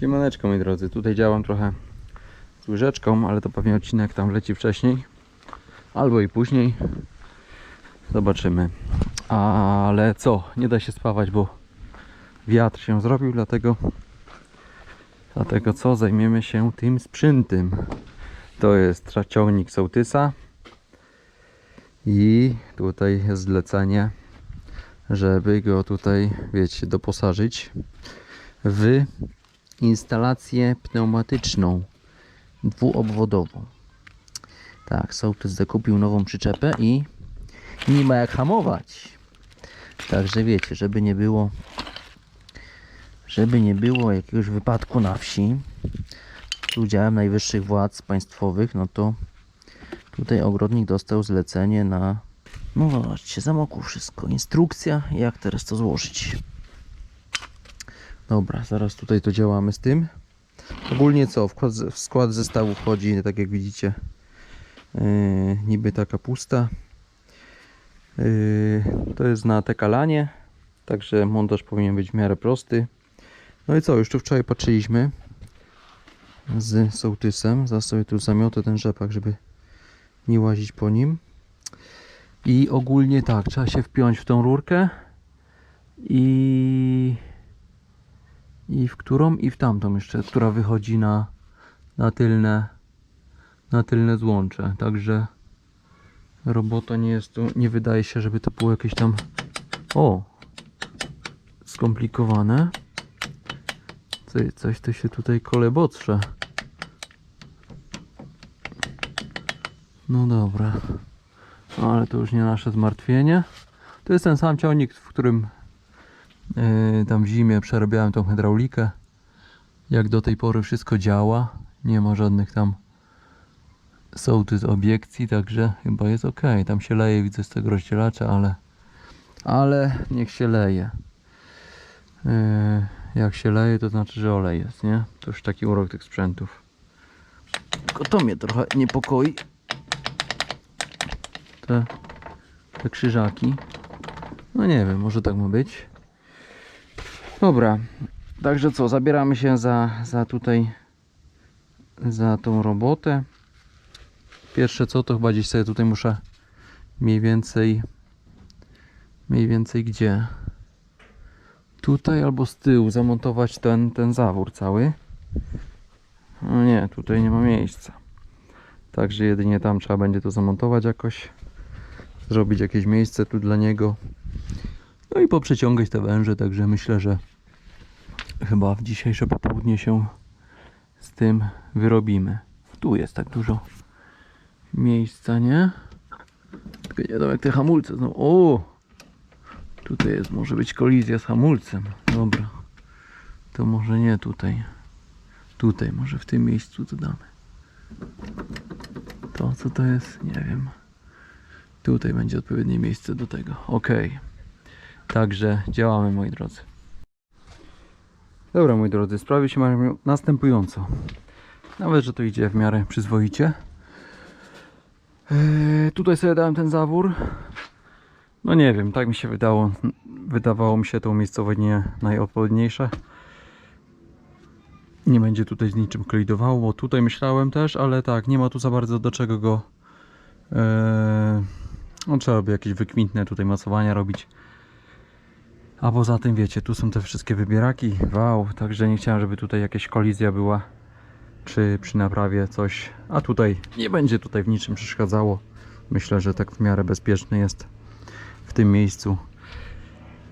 Siemaneczko moi drodzy, tutaj działam trochę z łyżeczką, ale to pewnie odcinek tam leci wcześniej albo i później. Zobaczymy. Ale co, nie da się spawać, bo wiatr się zrobił, dlatego dlatego co, zajmiemy się tym sprzętem. To jest ciągnik sołtysa i tutaj jest zlecenie, żeby go tutaj, wiecie, doposażyć w instalację pneumatyczną dwuobwodową. Tak, sołtys zakupił nową przyczepę i nie ma jak hamować. Także wiecie, żeby nie było żeby nie było jakiegoś wypadku na wsi z udziałem najwyższych władz państwowych, no to tutaj ogrodnik dostał zlecenie na no zobaczcie, zamokło wszystko. Instrukcja, jak teraz to złożyć. Dobra, zaraz tutaj to działamy z tym. Ogólnie co, w skład, zestawu wchodzi, tak jak widzicie, yy, niby taka pusta. Yy, to jest na tekalanie, także montaż powinien być w miarę prosty. No i co, już tu wczoraj patrzyliśmy z sołtysem. Zaraz sobie tu zamiotę ten rzepak, żeby nie łazić po nim. I ogólnie tak, trzeba się wpiąć w tą rurkę i i w którą i w tamtą jeszcze, która wychodzi na, na tylne na tylne złącze. Także robota nie jest tu, nie wydaje się, żeby to było jakieś tam o skomplikowane. Coś, coś to się tutaj kolebotrze. No dobra. No, ale to już nie nasze zmartwienie. To jest ten sam ciągnik, w którym tam w zimie przerabiałem tą hydraulikę. Jak do tej pory wszystko działa. Nie ma żadnych tam sołtys obiekcji, także chyba jest ok. Tam się leje, widzę z tego rozdzielacza, ale ale niech się leje. Yy, jak się leje, to znaczy, że olej jest, nie? To już taki urok tych sprzętów. Tylko to mnie trochę niepokoi. Te, te krzyżaki. No nie wiem, może tak ma być. Dobra, także co, zabieramy się za, za tutaj, za tą robotę. Pierwsze co, to chyba gdzieś sobie tutaj muszę mniej więcej, mniej więcej gdzie? Tutaj albo z tyłu zamontować ten, ten zawór cały. No nie, tutaj nie ma miejsca. Także jedynie tam trzeba będzie to zamontować jakoś. Zrobić jakieś miejsce tu dla niego. No i poprzeciągać te węże, także myślę, że chyba w dzisiejsze popołudnie się z tym wyrobimy. Tu jest tak dużo miejsca, nie? Tylko nie wiem jak te hamulce znowu. O! Tutaj jest, może być kolizja z hamulcem. Dobra. To może nie tutaj. Tutaj, może w tym miejscu to damy. To co to jest? Nie wiem. Tutaj będzie odpowiednie miejsce do tego. Ok. Także działamy moi drodzy. Dobra moi drodzy, sprawy się mają następująco. Nawet, że to idzie w miarę przyzwoicie. Eee, tutaj sobie dałem ten zawór. No nie wiem, tak mi się wydało. Wydawało mi się to miejscowość nie najodpowiedniejsze. Nie będzie tutaj z niczym kolidowało, bo tutaj myślałem też, ale tak, nie ma tu za bardzo do czego go... Eee, no trzeba by jakieś wykwintne tutaj masowania robić. A poza tym wiecie, tu są te wszystkie wybieraki, wow, także nie chciałem, żeby tutaj jakaś kolizja była przy, przy naprawie coś, a tutaj nie będzie tutaj w niczym przeszkadzało. Myślę, że tak w miarę bezpieczny jest w tym miejscu.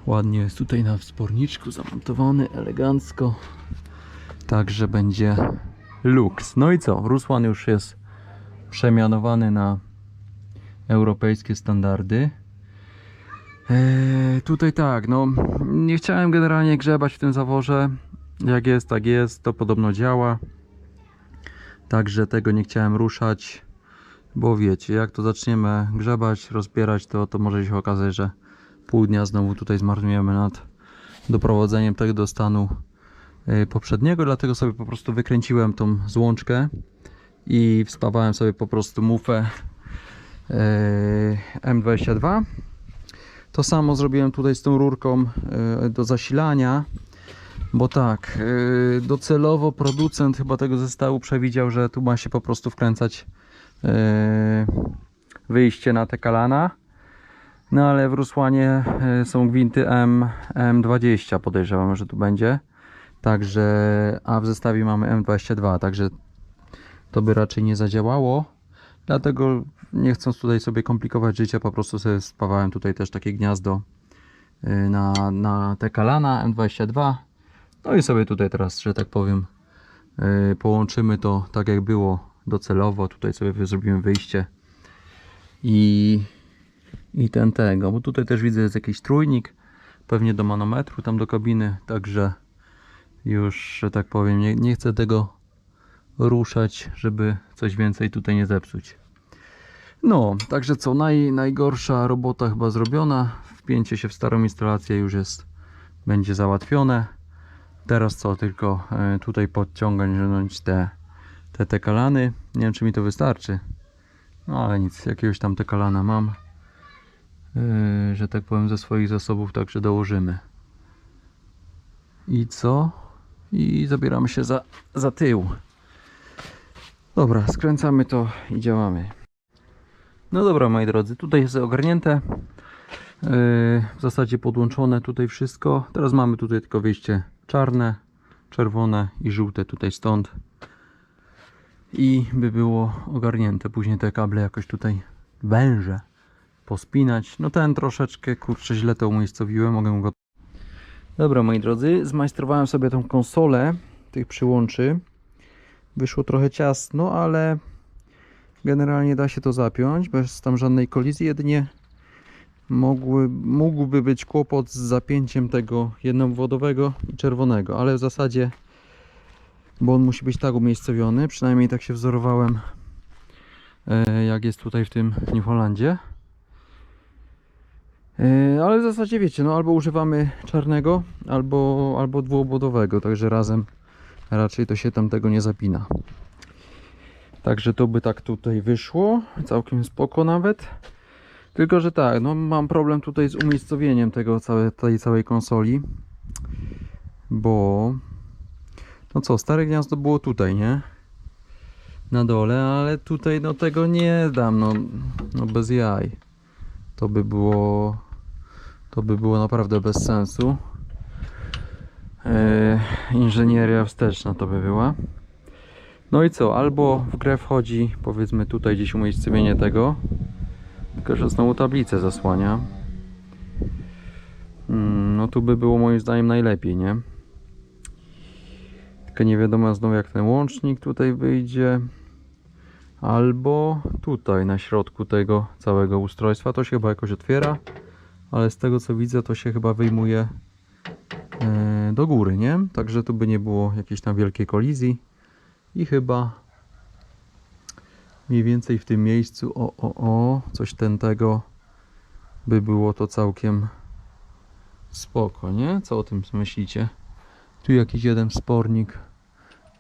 Ładnie jest tutaj na wsporniczku zamontowany, elegancko. Także będzie luks. No i co? Rusłan już jest przemianowany na europejskie standardy. Eee, tutaj tak, no nie chciałem generalnie grzebać w tym zaworze. Jak jest, tak jest, to podobno działa. Także tego nie chciałem ruszać, bo wiecie, jak to zaczniemy grzebać, rozbierać, to, to może się okazać, że pół dnia znowu tutaj zmarnujemy nad doprowadzeniem tego do stanu e, poprzedniego, dlatego sobie po prostu wykręciłem tą złączkę i wspawałem sobie po prostu mufę e, M22 to samo zrobiłem tutaj z tą rurką e, do zasilania. Bo tak, yy, docelowo producent chyba tego zestawu przewidział, że tu ma się po prostu wkręcać yy, wyjście na te kalana. No ale w Rusłanie są gwinty M, M20 podejrzewam, że tu będzie. Także, a w zestawie mamy M22, także to by raczej nie zadziałało. Dlatego nie chcąc tutaj sobie komplikować życia, po prostu sobie spawałem tutaj też takie gniazdo yy, na, na te kalana M22. No i sobie tutaj teraz, że tak powiem, yy, połączymy to tak jak było docelowo. Tutaj sobie zrobimy wyjście i, i ten tego, bo tutaj też widzę jest jakiś trójnik, pewnie do manometru tam do kabiny, także już, że tak powiem, nie, nie chcę tego ruszać, żeby coś więcej tutaj nie zepsuć. No, także co, naj, najgorsza robota chyba zrobiona. Wpięcie się w starą instalację już jest, będzie załatwione. Teraz co, tylko e, tutaj podciągnąć te, te, te kalany. Nie wiem, czy mi to wystarczy. No ale nic, jakiegoś tam te kalana mam. e, że tak powiem, ze swoich zasobów także dołożymy. I co? I zabieramy się za, za tył. Dobra, skręcamy to i działamy. No dobra, moi drodzy, tutaj jest ogarnięte. Yy, w zasadzie podłączone tutaj wszystko. Teraz mamy tutaj tylko wyjście czarne, czerwone i żółte tutaj stąd. I by było ogarnięte. Później te kable jakoś tutaj węże pospinać. No ten troszeczkę, kurczę, źle to umiejscowiłem. Mogę go... Dobra, moi drodzy, zmajstrowałem sobie tą konsolę tych przyłączy. Wyszło trochę ciasno, ale generalnie da się to zapiąć bez tam żadnej kolizji. Jedynie mogły, mógłby być kłopot z zapięciem tego jednowodowego i czerwonego, ale w zasadzie, bo on musi być tak umiejscowiony, przynajmniej tak się wzorowałem, e, jak jest tutaj w tym New Hollandzie. E, Ale w zasadzie wiecie, no albo używamy czarnego, albo, albo dwuobwodowego, także razem raczej to się tam tego nie zapina. Także to by tak tutaj wyszło, całkiem spoko nawet. Tylko, że tak, no mam problem tutaj z umiejscowieniem tego całe, tej całej konsoli. Bo no co, stare gniazdo było tutaj, nie? Na dole, ale tutaj no tego nie dam, no, no bez jaj. To by było to by było naprawdę bez sensu. Eee, inżynieria wsteczna to by była. No i co, albo w grę wchodzi, powiedzmy tutaj gdzieś umiejscowienie tego, tylko że znowu tablicę zasłania. Mm, no tu by było moim zdaniem najlepiej, nie? Tylko nie wiadomo znowu jak ten łącznik tutaj wyjdzie. Albo tutaj na środku tego całego ustrojstwa to się chyba jakoś otwiera, ale z tego co widzę to się chyba wyjmuje e, do góry, nie? Także tu by nie było jakiejś tam wielkiej kolizji i chyba mniej więcej w tym miejscu o o o coś ten tego by było to całkiem spoko, nie? Co o tym myślicie? Tu jakiś jeden spornik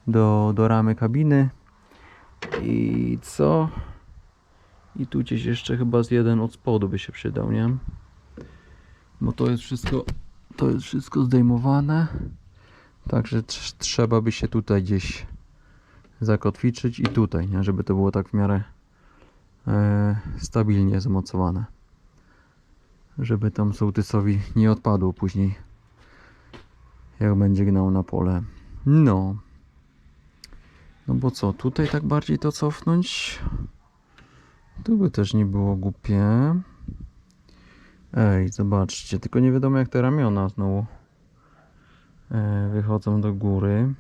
do, do ramy kabiny i co? I tu gdzieś jeszcze chyba z jeden od spodu by się przydał, nie? Bo to jest wszystko to jest wszystko zdejmowane. Także trz- trzeba by się tutaj gdzieś zakotwiczyć i tutaj, nie? żeby to było tak w miarę e, stabilnie zamocowane. Żeby tam sołtysowi nie odpadło później, jak będzie gnał na pole. No. No bo co, tutaj tak bardziej to cofnąć? Tu by też nie było głupie. Ej, zobaczcie, tylko nie wiadomo jak te ramiona znowu e, wychodzą do góry.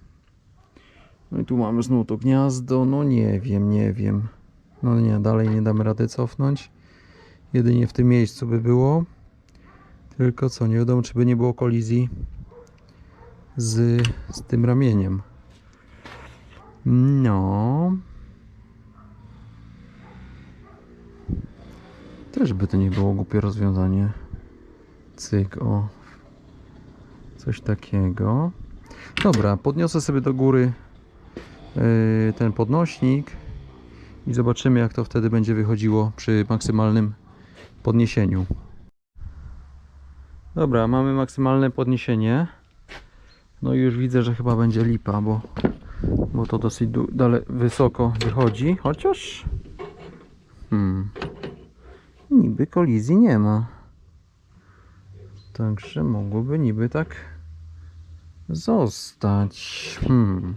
No i tu mamy znowu to gniazdo, no nie wiem, nie wiem. No nie, dalej nie damy rady cofnąć. Jedynie w tym miejscu by było. Tylko co, nie wiadomo czy by nie było kolizji z, z tym ramieniem. No. Też by to nie było głupie rozwiązanie. Cyk, o. Coś takiego. Dobra, podniosę sobie do góry yy, ten podnośnik i zobaczymy jak to wtedy będzie wychodziło przy maksymalnym podniesieniu. Dobra, mamy maksymalne podniesienie. No i już widzę, że chyba będzie lipa, bo, bo to dosyć dale, wysoko wychodzi, chociaż hmm, niby kolizji nie ma. Także mogłoby niby tak zostać. Hmm.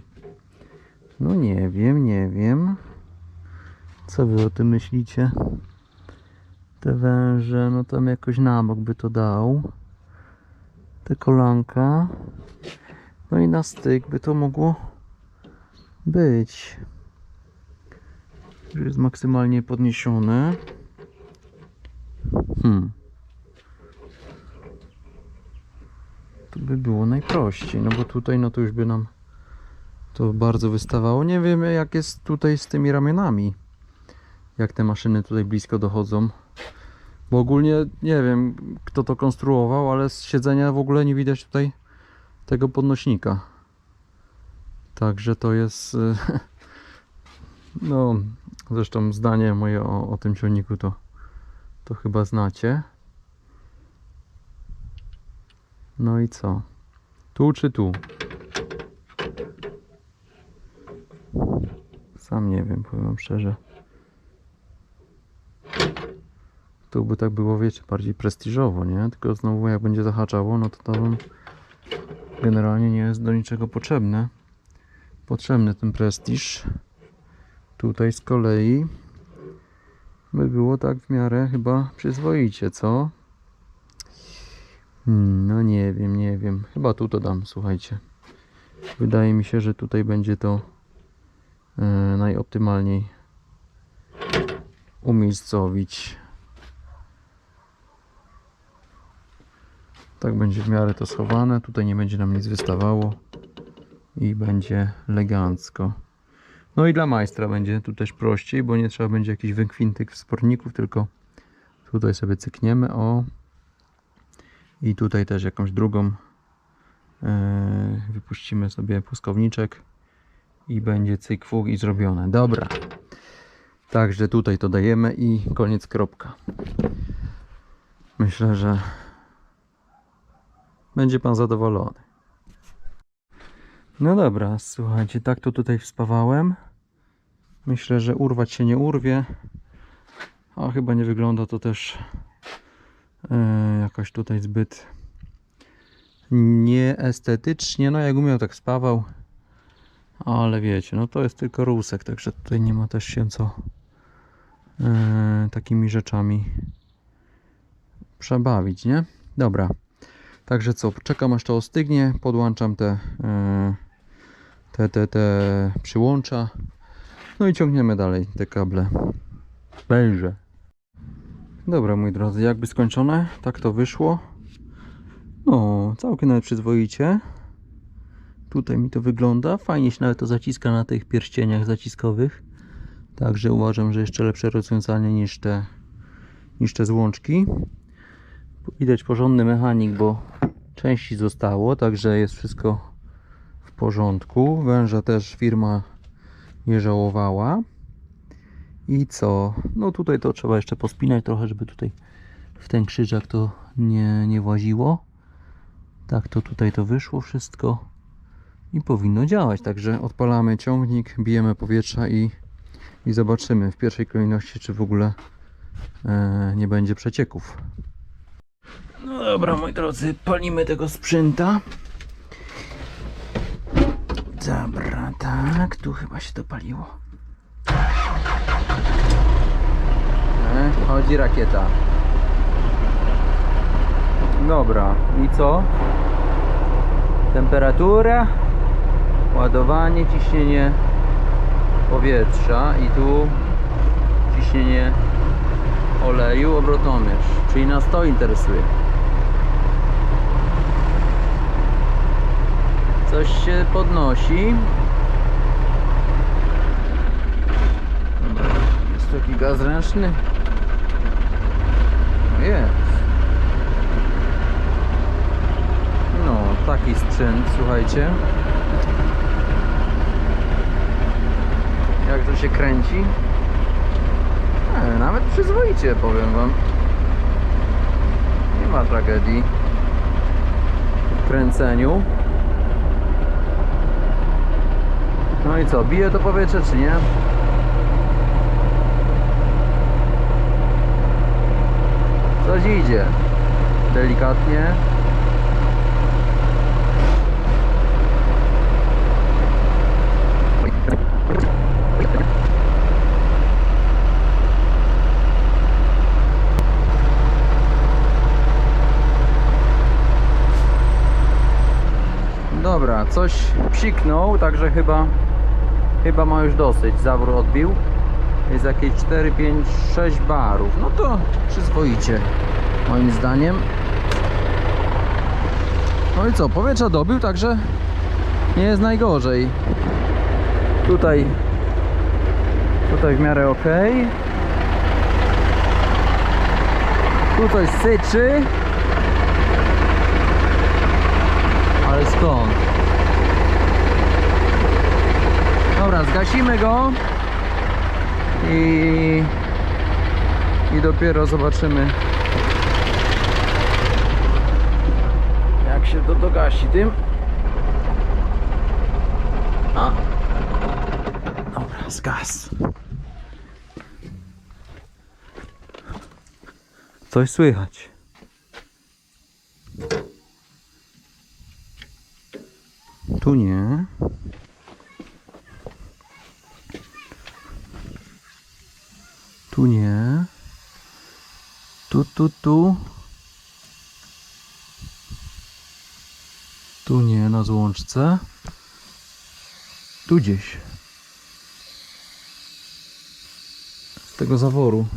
No nie wiem, nie wiem. Co wy o tym myślicie? Te węże, no tam jakoś na bok by to dał. Te kolanka. No i na styk by to mogło być. Że jest maksymalnie podniesione. Hmm. To by było najprościej, no bo tutaj no to już by nam to bardzo wystawało. Nie wiemy jak jest tutaj z tymi ramionami. Jak te maszyny tutaj blisko dochodzą. Bo ogólnie nie wiem kto to konstruował, ale z siedzenia w ogóle nie widać tutaj tego podnośnika. Także to jest no zresztą zdanie moje o, o tym ciągniku to to chyba znacie. No i co? Tu czy tu? Sam nie wiem, powiem wam szczerze. Tu by tak było, wiecie, bardziej prestiżowo, nie? Tylko znowu jak będzie zahaczało, no to to generalnie nie jest do niczego potrzebne. Potrzebny ten prestiż. Tutaj z kolei by było tak w miarę chyba przyzwoicie, co? Hmm, no nie wiem, nie wiem. Chyba tu to dam, słuchajcie. Wydaje mi się, że tutaj będzie to e, najoptymalniej umiejscowić. Tak będzie w miarę to schowane. Tutaj nie będzie nam nic wystawało i będzie elegancko. No i dla majstra będzie tu też prościej, bo nie trzeba będzie jakichś wykwintyk wsporników, tylko tutaj sobie cykniemy o i tutaj też jakąś drugą e, wypuścimy sobie puskowniczek i będzie cyk fuk i zrobione. Dobra. Także tutaj to dajemy i koniec kropka. Myślę, że będzie pan zadowolony. No dobra, słuchajcie, tak to tutaj wspawałem. Myślę, że urwać się nie urwie. A chyba nie wygląda to też e, jakoś tutaj zbyt nieestetycznie. No jak umiał tak spawał. Ale wiecie, no to jest tylko rusek, także tutaj nie ma też się co e, takimi rzeczami przebawić, nie? Dobra. Także co, czekam aż to ostygnie, podłączam te, e, te, te, te przyłącza. No i ciągniemy dalej te kable. Węże. Dobra, moi drodzy, jakby skończone, tak to wyszło. No, całkiem nawet przyzwoicie. Tutaj mi to wygląda. Fajnie się nawet to zaciska na tych pierścieniach zaciskowych. Także uważam, że jeszcze lepsze rozwiązanie niż te, niż te złączki. Widać porządny mechanik, bo części zostało, także jest wszystko porządku. Węża też firma nie żałowała. I co? No tutaj to trzeba jeszcze pospinać trochę, żeby tutaj w ten krzyżak to nie, nie właziło. Tak to tutaj to wyszło wszystko i powinno działać. Także odpalamy ciągnik, bijemy powietrza i, i zobaczymy w pierwszej kolejności, czy w ogóle e, nie będzie przecieków. No dobra, moi drodzy, palimy tego sprzęta. Dobra, tak, tu chyba się to paliło. E, chodzi rakieta. Dobra, i co? Temperatura, ładowanie, ciśnienie powietrza i tu ciśnienie oleju, obrotomierz, czyli nas to interesuje. Coś się podnosi. Jest tu jakiś gaz ręczny? Jest. No, taki sprzęt, słuchajcie. Jak to się kręci? E, nawet przyzwoicie, powiem wam. Nie ma tragedii w kręceniu. No i co, bije to powietrze czy nie? Coś idzie. Delikatnie. Dobra, coś psiknął, także chyba chyba ma już dosyć. Zawór odbił. Jest jakieś 4, 5, 6 barów. No to przyzwoicie, moim zdaniem. No i co, powietrza dobił, także nie jest najgorzej. Tutaj tutaj w miarę ok. Tutaj syczy. Ale skąd? Zgasimy go i, i dopiero zobaczymy jak się to dogasi tym. A. Dobra, zgas. Coś słychać. Tu nie. Tu nie. Tu, tu, tu. Tu nie, na złączce. Tu gdzieś. Z tego zaworu.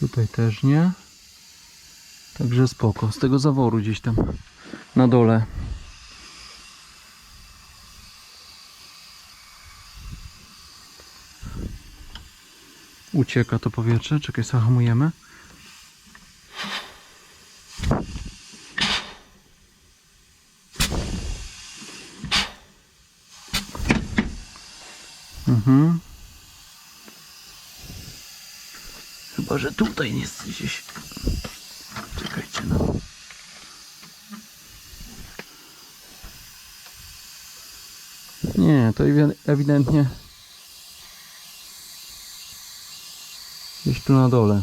Tutaj też nie. Także spoko. Z tego zaworu gdzieś tam na dole. Ucieka to powietrze. Czekaj, zahamujemy. Mhm. Chyba, że tutaj jest gdzieś. Czekajcie no. Nie, to ewi- ewidentnie gdzieś tu na dole.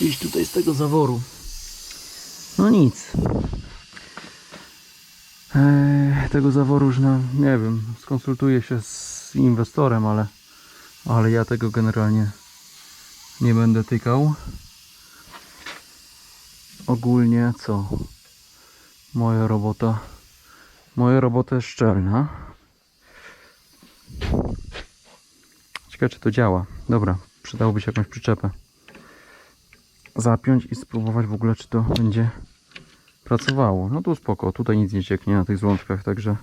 Gdzieś tutaj z tego zaworu. No nic. Eee, tego zaworu już na, nie wiem, skonsultuję się z inwestorem, ale, ale ja tego generalnie nie będę tykał. Ogólnie co? Moja robota, moja robota jest szczelna. Ciekawe czy to działa. Dobra, przydałoby się jakąś przyczepę zapiąć i spróbować w ogóle czy to będzie pracowało. No tu spoko, tutaj nic nie cieknie na tych złączkach, także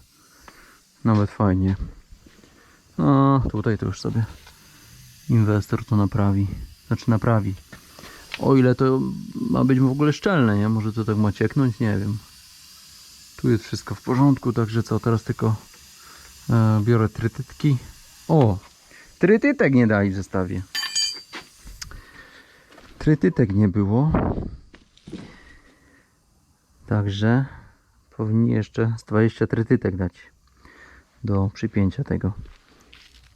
nawet fajnie. No tutaj to już sobie inwestor to naprawi. Znaczy naprawi. O ile to ma być w ogóle szczelne, nie? Może to tak ma cieknąć, nie wiem. Tu jest wszystko w porządku, także co, teraz tylko e, biorę trytytki. O! Trytytek nie dali w zestawie. Trytytek nie było. Także powinni jeszcze z 20 trytytek dać do przypięcia tego.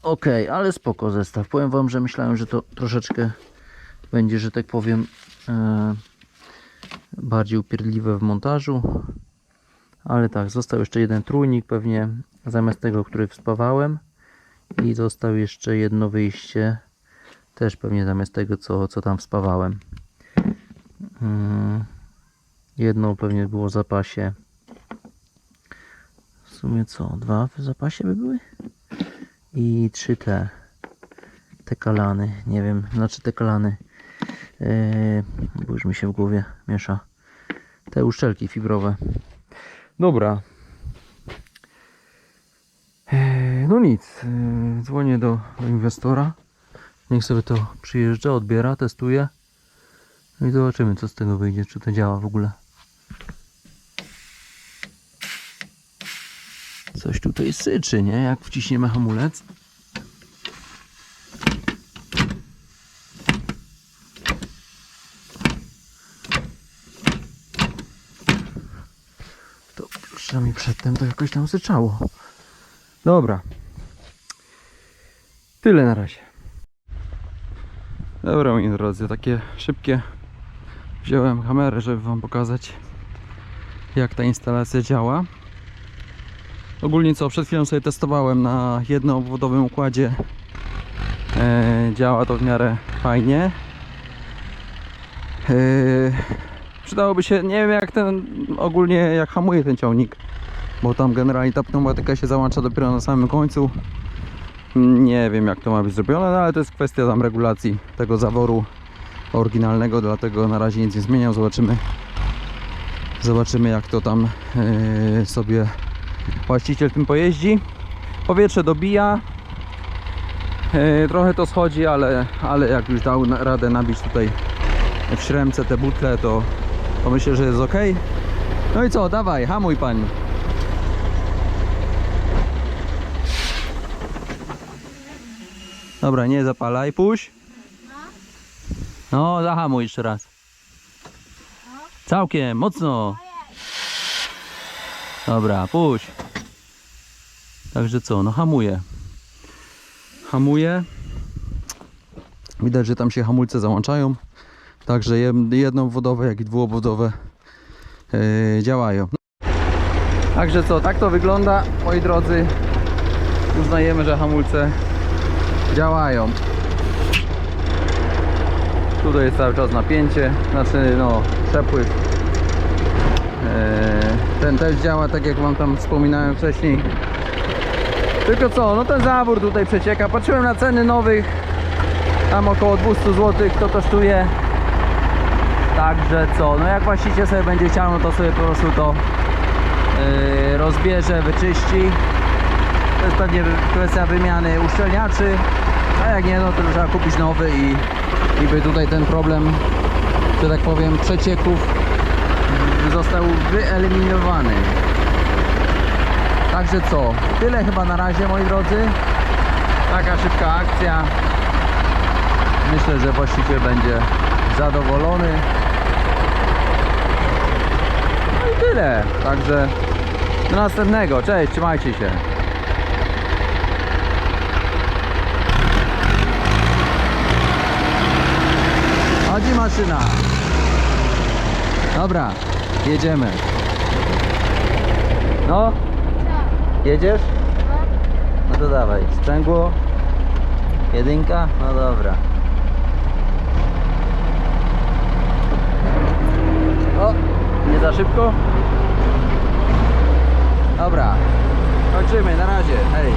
Ok, ale spoko zestaw. Powiem Wam, że myślałem, że to troszeczkę będzie, że tak powiem, e, bardziej upierdliwe w montażu. Ale tak, został jeszcze jeden trójnik pewnie zamiast tego, który wspawałem. I został jeszcze jedno wyjście też pewnie zamiast tego, co, co tam wspawałem. Mm, Jedno pewnie było w zapasie. W sumie co? Dwa w zapasie by były? I trzy te. Te kalany. Nie wiem, znaczy te kalany. Yy, bo już mi się w głowie miesza. Te uszczelki fibrowe. Dobra. Eee, No nic. Eee, Dzwonię do, inwestora. Niech sobie to przyjeżdża, odbiera, testuje. No i zobaczymy co z tego wyjdzie, czy to działa w ogóle. Coś tutaj syczy, nie? Jak wciśniemy hamulec. przynajmniej przedtem to jakoś tam syczało. Dobra. Tyle na razie. Dobra moi drodzy, takie szybkie wziąłem kamerę, żeby wam pokazać jak ta instalacja działa. Ogólnie co, przed chwilą sobie testowałem na jednoobwodowym układzie. E, działa to w miarę fajnie. E, przydałoby się, nie wiem jak ten, ogólnie jak hamuje ten ciągnik, bo tam generalnie ta pneumatyka się załącza dopiero na samym końcu. Nie wiem jak to ma być zrobione, no ale to jest kwestia tam regulacji tego zaworu oryginalnego, dlatego na razie nic nie zmieniam, zobaczymy zobaczymy jak to tam yy, sobie właściciel tym pojeździ. Powietrze dobija. Yy, trochę to schodzi, ale, ale jak już dał radę nabić tutaj w śremce te butle, to, to myślę, że jest ok. No i co, dawaj, hamuj pani Dobra, nie zapalaj, puść. No, zahamuj jeszcze raz. Całkiem, mocno. Dobra, puść. Także co, no hamuje. Hamuje. Widać, że tam się hamulce załączają. Także jed- jednoobwodowe, jak i dwuobwodowe yy, działają. Także co, tak to wygląda, moi drodzy. Uznajemy, że hamulce działają. Tutaj jest cały czas napięcie, znaczy no przepływ. Eee, ten też działa tak jak wam tam wspominałem wcześniej. Tylko co, no ten zawór tutaj przecieka. Patrzyłem na ceny nowych. Tam około 200 zł to kosztuje. Także co, no jak właściciel sobie będzie chciał, no to sobie po prostu to yy, rozbierze, wyczyści. To jest pewnie kwestia wymiany uszczelniaczy. A jak nie, no to trzeba kupić nowy i, i by tutaj ten problem, że tak powiem, przecieków został wyeliminowany. Także co? Tyle chyba na razie, moi drodzy. Taka szybka akcja. Myślę, że właściciel będzie zadowolony. No i tyle. Także do następnego. Cześć, trzymajcie się. Chodzi maszyna. Dobra, jedziemy. No, jedziesz? No to dawaj. Sprzęgło. Jedynka? No dobra. O, nie za szybko? Dobra. Kończymy, na razie. Hej.